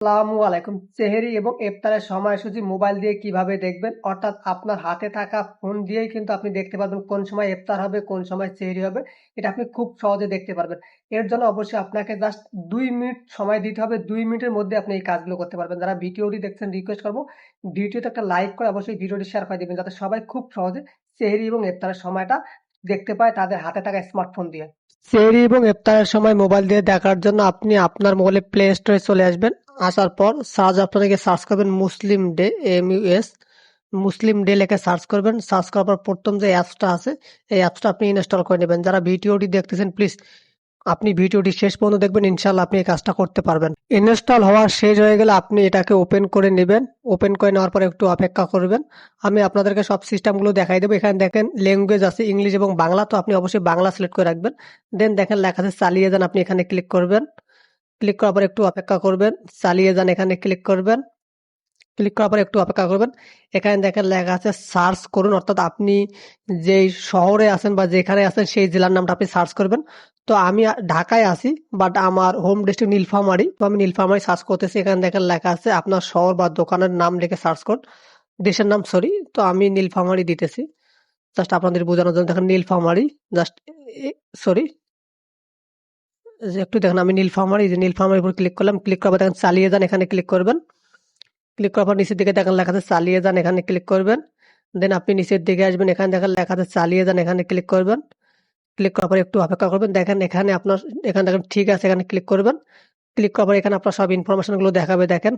আসসালামু আলাইকুম। সেহেরি এবং ইফতারের সময়সূচি মোবাইল দিয়ে কীভাবে দেখবেন? অর্থাৎ আপনার হাতে থাকা ফোন দিয়েই কিন্তু আপনি দেখতে পারবেন কোন সময় ইফতার হবে, কোন সময় সেহেরি হবে। এটা আপনি খুব সহজে দেখতে পারবেন। এর জন্য অবশ্যই আপনাকে জাস্ট দুই মিনিট সময় দিতে হবে। দুই মিনিটের মধ্যে আপনি এই কাজগুলো করতে পারবেন। যারা ভিডিওটি দেখছেন রিকোয়েস্ট করব, ভিডিওতে একটা লাইক করে অবশ্যই ভিডিওটি শেয়ার করে দেবেন যাতে সবাই খুব সহজে সেহেরি এবং ইফতারের সময়টা দেখতে পায় তাদের হাতে থাকা স্মার্টফোন দিয়ে। সেহরি এবং ইফতারের সময় মোবাইল দিয়ে দেখার জন্য আপনি আপনার মোবাইলে প্লে স্টোরে চলে আসবেন। আসার পর সার্চ আপনাকে সার্চ করবেন Muslim day, M US Muslim day লেখে সার্চ করবেন। সার্চ করার পর প্রথম যে অ্যাপসটা আছে, এই অ্যাপসটা আপনি ইনস্টল করে নেবেন। যারা ভিডিওটি দেখতেছেন, প্লিজ আপনি ভিডিওটি শেষ পর্যন্ত দেখবেন ইনশাল্লাহ আপনি এই কাজটা করতে পারবেন। ইনস্টল হওয়া শেষ হয়ে গেলে আপনি এটাকে ওপেন করে নেবেন। ওপেন করে নেওয়ার পর একটু অপেক্ষা করবেন। আমি আপনাদেরকে সব সিস্টেমগুলো দেখাই দেবো। এখানে দেখেন ল্যাঙ্গুয়েজ আছে, ইংলিশ এবং বাংলা, তো আপনি অবশ্যই বাংলা সিলেক্ট করে রাখবেন। দেন দেখেন লেখা আছে, চালিয়ে যান, আপনি এখানে ক্লিক করবেন। ক্লিক করার পর একটু অপেক্ষা করবেন। চালিয়ে যান, এখানে ক্লিক করবেন। ক্লিক করার পর একটু অপেক্ষা করবেন। এখানে দেখেন লেখা আছে সার্চ করুন, অর্থাৎ আপনি যেই শহরে আছেন বা যেখানে আছেন সেই জেলার নামটা আপনি সার্চ করবেন। তো আমি ঢাকায় আছি, বাট আমার হোম ডিস্ট্রিক্ট নীলফামারি। তো আমি নীলফামারি সার্চ করতেছি, এখানে দেখেন লেখা আছে আপনার শহর বা দোকানের নাম লিখে সার্চ করুন। দেশের নাম সরি তো আমি নীলফামারি দিতেছি। জাস্ট আপনাদের বোঝানোর জন্য দেখেন নীলফামারি, জাস্ট সরি একটু দেখেন, আমি নীলফামারী এই যে নীলফামারীর উপর ক্লিক করলাম ক্লিক করার দেখেন চালিয়ে যান, এখানে ক্লিক করবেন। ক্লিক করার পর নিচের দিকে দেখেন লেখা আছে চালিয়ে যান, এখানে ক্লিক করবেন। দেন আপনি নিচের দিকে আসবেন, এখানে দেখেন লেখা আছে চালিয়ে যান, এখানে ক্লিক করবেন। ক্লিক করার পর একটু অপেক্ষা করবেন, দেখেন এখানে আপনার, এখানে দেখেন ঠিক আছে, এখানে ক্লিক করবেন। ক্লিক করার পর এখানে আপনার সব ইনফরমেশনগুলো দেখাবে, দেখেন।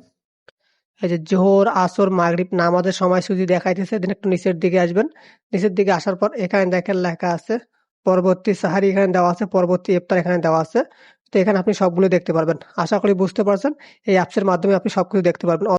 এই যে জোহর, আসর, মাগরিব নামাজের সময়সূচি দেখাইতেছে দেন একটু নিচের দিকে আসবেন। নিচের দিকে আসার পর এখানে দেখেন লেখা আছে পরবর্তী সাহারি এখানে দেওয়া আছে, পরবর্তী ইফতার এখানে দেওয়া আছে। তো এখানে আপনি সবগুলো দেখতে পারবেন। আশা করি বুঝতে পারছেন। এই অ্যাপসের মাধ্যমে আপনি সবকিছু দেখতে পারবেন।